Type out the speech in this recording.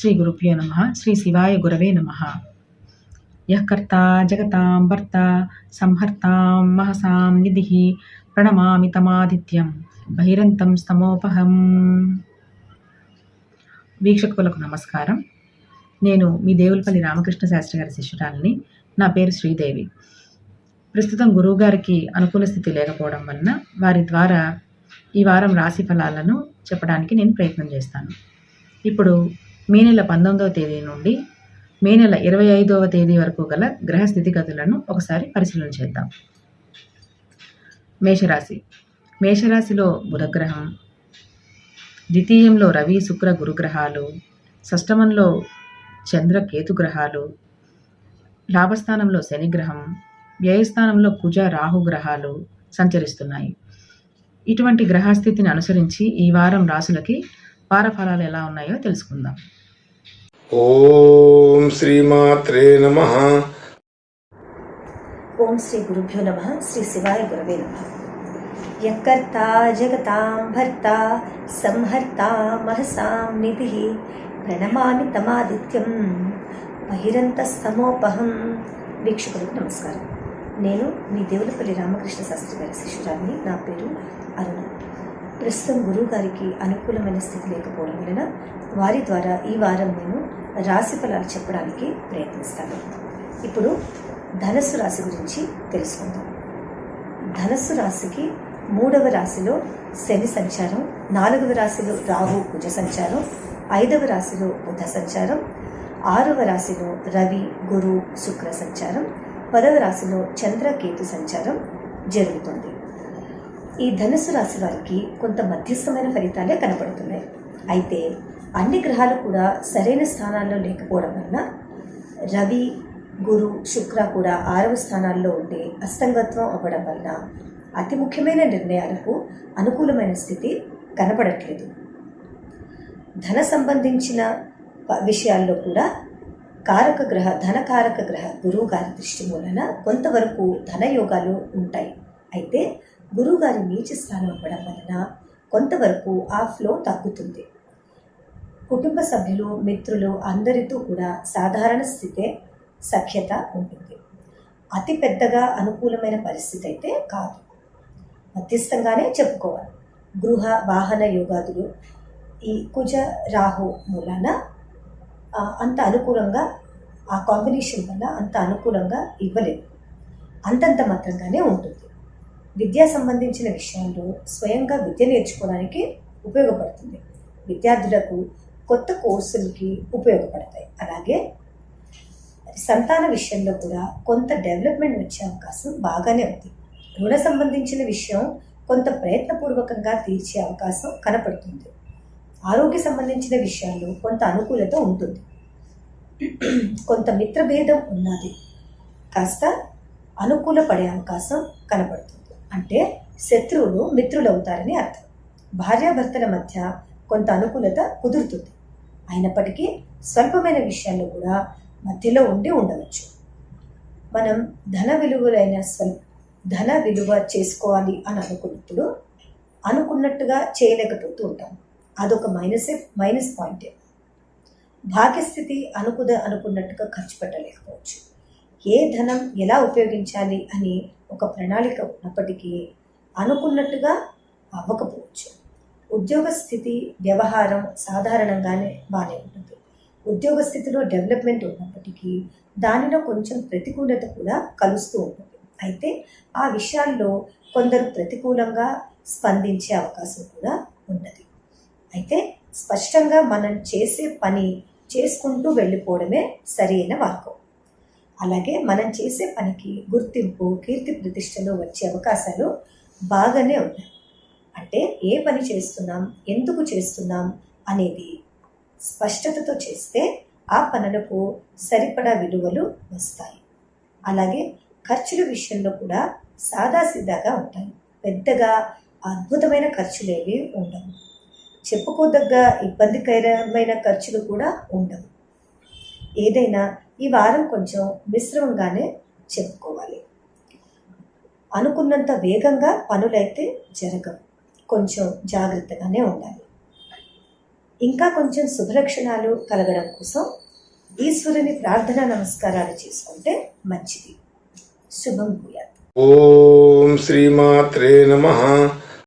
శ్రీ గురుభ్యో నమ శ్రీ శివాయ గురవే నమ యకర్త జగతాం భర్త సంహర్తాం మహసాం నిధి ప్రణమామి తమాదిత్యం బహిరంతం స్తమోపహం వీక్షకులకు నమస్కారం. నేను మీ దేవులపల్లి రామకృష్ణ శాస్త్రి గారి శిష్యురాలిని. నా పేరు శ్రీదేవి. ప్రస్తుతం గురువుగారికి అనుకూల స్థితి లేకపోవడం వలన వారి ద్వారా ఈ వారం రాశి ఫలాలను చెప్పడానికి నేను ప్రయత్నం చేస్తాను. ఇప్పుడు మే నెల పంతొమ్మిదవ తేదీ నుండి మే నెల ఇరవై ఐదవ తేదీ వరకు గల గ్రహ స్థితిగతులను ఒకసారి పరిశీలన చేద్దాం. మేషరాశి. మేషరాశిలో బుధగ్రహం. ద్వితీయంలో రవి శుక్ర గురుగ్రహాలు షష్టమంలో చంద్ర కేతు గ్రహాలు. లాభస్థానంలో శనిగ్రహం వ్యయస్థానంలో కుజ రాహు గ్రహాలు సంచరిస్తున్నాయి. ఇటువంటి గ్రహస్థితిని అనుసరించి ఈ వారం రాసులకి వారఫలాలు ఎలా ఉన్నాయో తెలుసుకుందాం. ఓం శ్రీమాత్రే నమ. ఓం శ్రీ గురుభ్యో నమ శ్రీ శివాయ గురవే నమ. యకర్త జగతాం భర్త సంహర్త మహసాం నిధి. ప్రణమామి తమాదిత్యం బహిరంతస్తమోపహం. వీక్షకులకు నమస్కారం. నేను మీ దేవులపల్లి రామకృష్ణ శాస్త్రి గారి శిష్యురాన్ని నా పేరు అరుణ. ప్రస్తుతం గురువు గారికి అనుకూలమైన స్థితి లేకపోవడం వలన వారి ద్వారా ఈ వారం నేను రాశి ఫలాలు చెప్పడానికి ప్రయత్నిస్తాను. ఇప్పుడు ధనస్సు రాశి గురించి తెలుసుకుందాం. ధనస్సు రాశికి మూడవ రాశిలో శని సంచారం నాలుగవ రాశిలో రాహు కుజ సంచారం ఐదవ రాశిలో బుధ సంచారం ఆరవ రాశిలో రవి గురు శుక్ర సంచారం పదవ రాశిలో చంద్రకేతు సంచారం జరుగుతుంది. ఈ ధనుసు రాశి వారికి కొంత మధ్యస్థమైన ఫలితాలే కనపడుతున్నాయి. అయితే అన్ని గ్రహాలు కూడా సరైన స్థానాల్లో లేకపోవడం వలన రవి గురు శుక్ర కూడా ఆరవ స్థానాల్లో ఉండి అస్తంగత్వం అవ్వడం వలన అతి ముఖ్యమైన నిర్ణయాలకు అనుకూలమైన స్థితి కనపడట్లేదు. ధన సంబంధించిన విషయాల్లో కూడా కారక గ్రహ ధనకారక గ్రహ గురువు గారి దృష్టి మూలన కొంతవరకు ధన యోగాలు ఉంటాయి. అయితే గురువుగారి నీచ స్థానం అవ్వడం వలన కొంతవరకు ఆ ఫ్లో తగ్గుతుంది. కుటుంబ సభ్యులు మిత్రులు అందరితో కూడా సాధారణ స్థితే సఖ్యత ఉంటుంది. అతి పెద్దగా అనుకూలమైన పరిస్థితి అయితే కాదు. మధ్యస్థంగానే చెప్పుకోవాలి. గృహ వాహన యోగాదులు ఈ కుజ రాహు మూలాన అంత అనుకూలంగా ఆ కాంబినేషన్ వల్ల అంత అనుకూలంగా ఇవ్వలేదు అంతంత మాత్రంగానే ఉంటుంది. విద్యా సంబంధించిన విషయాల్లో స్వయంగా విద్య నేర్చుకోవడానికి ఉపయోగపడుతుంది. విద్యార్థులకు కొత్త కోర్సులకి ఉపయోగపడతాయి. అలాగే సంతాన విషయంలో కూడా కొంత డెవలప్మెంట్ వచ్చే అవకాశం బాగానే ఉంది. రుణ సంబంధించిన విషయం కొంత ప్రయత్నపూర్వకంగా తీర్చే అవకాశం కనపడుతుంది. ఆరోగ్య సంబంధించిన విషయాల్లో కొంత అనుకూలత ఉంటుంది. కొంత మిత్రభేదం ఉన్నది. కాస్త అనుకూలపడే అవకాశం కనపడుతుంది. అంటే శత్రువులు మిత్రులవుతారని అర్థం. భార్యాభర్తల మధ్య కొంత అనుకూలత కుదురుతుంది. అయినప్పటికీ స్వల్పమైన విషయాల్లో కూడా మధ్యలో ఉండి ఉండవచ్చు. మనం ధన విలువలైన స్వల్ ధన విలువ చేసుకోవాలి అని అనుకున్నప్పుడు అనుకున్నట్టుగా చేయలేకపోతూ ఉంటాం. అదొక మైనస్ మైనస్ పాయింటే. భాగ్యస్థితి అనుకుద అనుకున్నట్టుగా ఖర్చు పెట్టలేకపోవచ్చు. ఏ ధనం ఎలా ఉపయోగించాలి అని ఒక ప్రణాళిక ఉన్నప్పటికీ అనుకున్నట్టుగా అవ్వకపోవచ్చు. ఉద్యోగ స్థితి వ్యవహారం సాధారణంగానే బాగానే ఉంటుంది. ఉద్యోగ స్థితిలో డెవలప్మెంట్ ఉన్నప్పటికీ దానిలో కొంచెం ప్రతికూలత కూడా కలుస్తూ ఉంటుంది. అయితే ఆ విషయాల్లో కొందరు ప్రతికూలంగా స్పందించే అవకాశం కూడా ఉన్నది. అయితే స్పష్టంగా మనం చేసే పని చేసుకుంటూ వెళ్ళిపోవడమే సరైన మార్గం. అలాగే మనం చేసే పనికి గుర్తింపు కీర్తి ప్రతిష్టలు వచ్చే అవకాశాలు బాగానే ఉన్నాయి. అంటే ఏ పని చేస్తున్నాం ఎందుకు చేస్తున్నాం అనేది స్పష్టతతో చేస్తే ఆ పనులకు సరిపడా విలువలు వస్తాయి. అలాగే ఖర్చుల విషయంలో కూడా సాదాసీదాగా ఉంటాయి. పెద్దగా అద్భుతమైన ఖర్చులేవి ఉండవు. చెప్పుకోదగ్గ ఇబ్బందికరమైన ఖర్చులు కూడా ఉండవు. ఏదైనా ఈ వారం కొంచెం మిశ్రమంగానే చెప్పుకోవాలి. అనుకున్నంత వేగంగా పనులైతే జరగవు. కొంచెం జాగ్రత్తగానే ఉండాలి. ఇంకా కొంచెం శుభలక్షణాలు కలగడం కోసం ఈశ్వరుని ప్రార్థనా నమస్కారాలు చేసుకుంటే మంచిది. శుభం భూయాత్. ఓం శ్రీమాత్రే నమ.